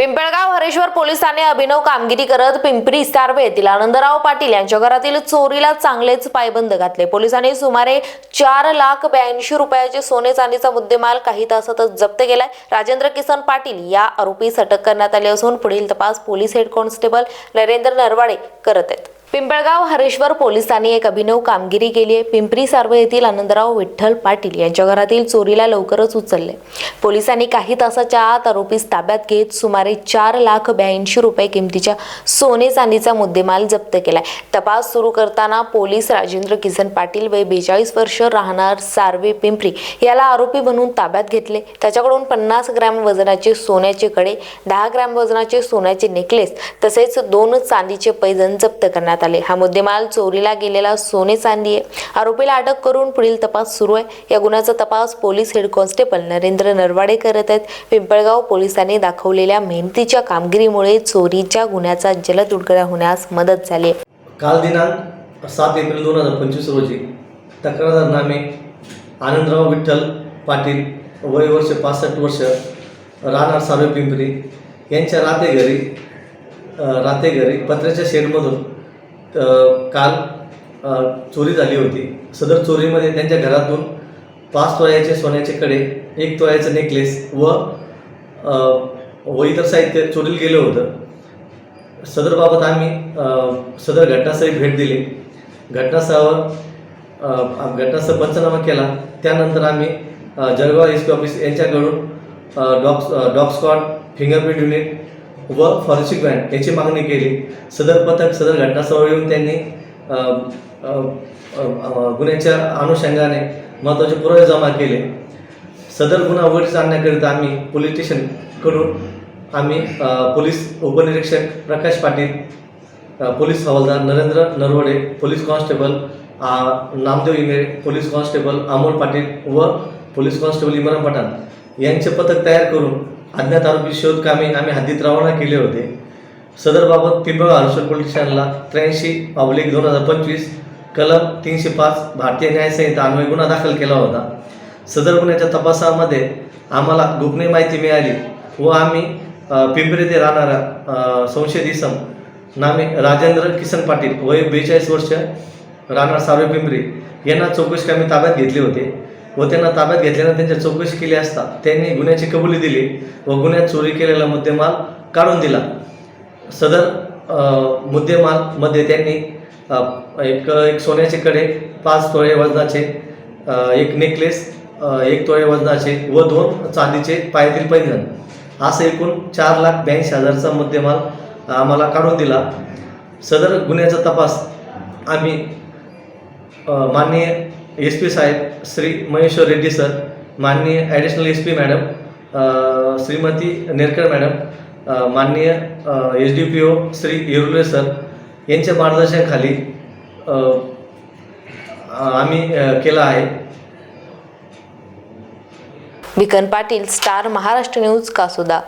पिंपळगाव हरेश्वर पोलिसांनी अभिनव कामगिरी करत पिंपरी सार्वे येथील आनंदराव पाटील यांच्या घरातील चोरीला चांगलेच पायबंद घातले. पोलिसांनी सुमारे चार लाख ब्याऐंशी रुपयाचे सोने चांदीचा मुद्देमाल काही तासातच जप्त केलाय. राजेंद्र किसन पाटील या आरोपीस अटक करण्यात आली असून पुढील तपास police head constable Narendra Narwade करत आहेत. पिंपळगाव हरेश्वर पोलिसांनी एक अभिनव कामगिरी केली आहे. पिंपरी सार्व येथील आनंदराव विठ्ठल पाटील यांच्या घरातील चोरीला लवकरच उचलले. पोलिसांनी काही तासाच्या आत आरोपीस ताब्यात घेत सुमारे चार लाख ब्याऐंशी रुपये किमतीच्या सोने चांदीचा मुद्देमाल जप्त केलाय. तपास सुरू करताना पोलीस राजेंद्र किसन पाटील वय बेचाळीस वर्ष राहणार सार्वे पिंपरी याला आरोपी बनवून ताब्यात घेतले. त्याच्याकडून पन्नास ग्रॅम वजनाचे सोन्याचे कडे दहा ग्रॅम वजनाचे सोन्याचे नेकलेस तसेच दोन चांदीचे पैजण जप्त करण्यात करण्यात आले. हा मुद्देमाल चोरीला गेलेला सोने चांदी आहे. आरोपीला अटक करून पुढील तपास सुरू आहे. या गुन्ह्याचा तपास police head constable Narendra Narwade करत आहेत. पिंपळगाव पोलिसांनी दाखवलेल्या मेहनतीच्या कामगिरीमुळे चोरीच्या गुन्ह्याचा जलद उडगडा होण्यास मदत झाली काल दिनांक सात एप्रिल दोन हजार पंचवीस रोजी तक्रारदार नामे आनंदराव विठ्ठल पाटील वय वर्ष पासष्ट वर्ष राहणार सावे पिंपरी यांच्या राते घरी राते घरी पत्र्याच्या शेडमधून काल चोरी झाली होती. सदर चोरीमध्ये त्यांच्या घरातून पाच तोळ्याचे सोन्याचे कडे एक तोळ्याचं नेकलेस व व इतर साहित्य चोरीला गेलं होतं. सदरबाबत आम्ही सदर घटनास्थळी भेट दिली. घटनास्थळावर घटनास्थळ पंचनामा केला. त्यानंतर आम्ही जळगाव एस पी ऑफिस यांच्याकडून dog dog squad fingerprint unit व फॉरेन्सिक बँड याची मागणी केली. सदर पथक सदर घटनास्थळावर येऊन त्यांनी गुन्ह्याच्या अनुषंगाने महत्त्वाचे पुरावे जमा केले. सदर गुन्हा उघडकीस आणण्याकरिता आम्ही पोलीस स्टेशनकडून आम्ही पोलीस उपनिरीक्षक प्रकाश पाटील पोलीस हवालदार Narendra Narwade police constable Namdev Ingle police constable Amol Patil व पोलीस कॉन्स्टेबल इमरान पठाण यांचे पथक तयार करून अज्ञात आरोपी शोध कामे आम्ही हद्दीत रवाना केले होते. सदरबाबत पिंपळ हर्षल पोलीस स्टेशनला त्र्याऐंशी पावलिक दोन हजार पंचवीस कलम तीनशे पाच भारतीय न्यायसंहिता अन्वय गुन्हा दाखल केला होता. सदर गुन्ह्याच्या तपासामध्ये आम्हाला गोपनीय माहिती मिळाली व आम्ही पिंपरी येथे राहणारा संशयित इसम नामे राजेंद्र किसन पाटील वय बेचाळीस वर्ष राहणार सार्वे पिंपरी यांना चौकशी कामी ताब्यात घेतले होते. व त्यांना ताब्यात घेतल्यानंतर त्यांच्या चौकशी केली असता त्यांनी गुन्ह्याची कबुली दिली व गुन्ह्यात चोरी केलेला मुद्देमाल काढून दिला. सदर मुद्देमालमध्ये त्यांनी एक एक सोन्याचे कडे पाच तोळे वजनाचे एक नेकलेस एक तोळे वजनाचे व दोन चांदीचे पायातील पैंजण. असं एकूण चार लाख ब्याऐंशी हजारचा मुद्देमाल आम्हाला काढून दिला. सदर गुन्ह्याचा तपास आम्ही माननीय एस पी साहेब श्री महेश्वर रेड्डी सर माननीय additional S P madam Shrimati Nerkar madam माननीय S D P O Shri Yerule sir यांच्या मार्गदर्शनाखाली आम्ही केला आहे. विकन पाटील स्टार महाराष्ट्र न्यूज कासुदा.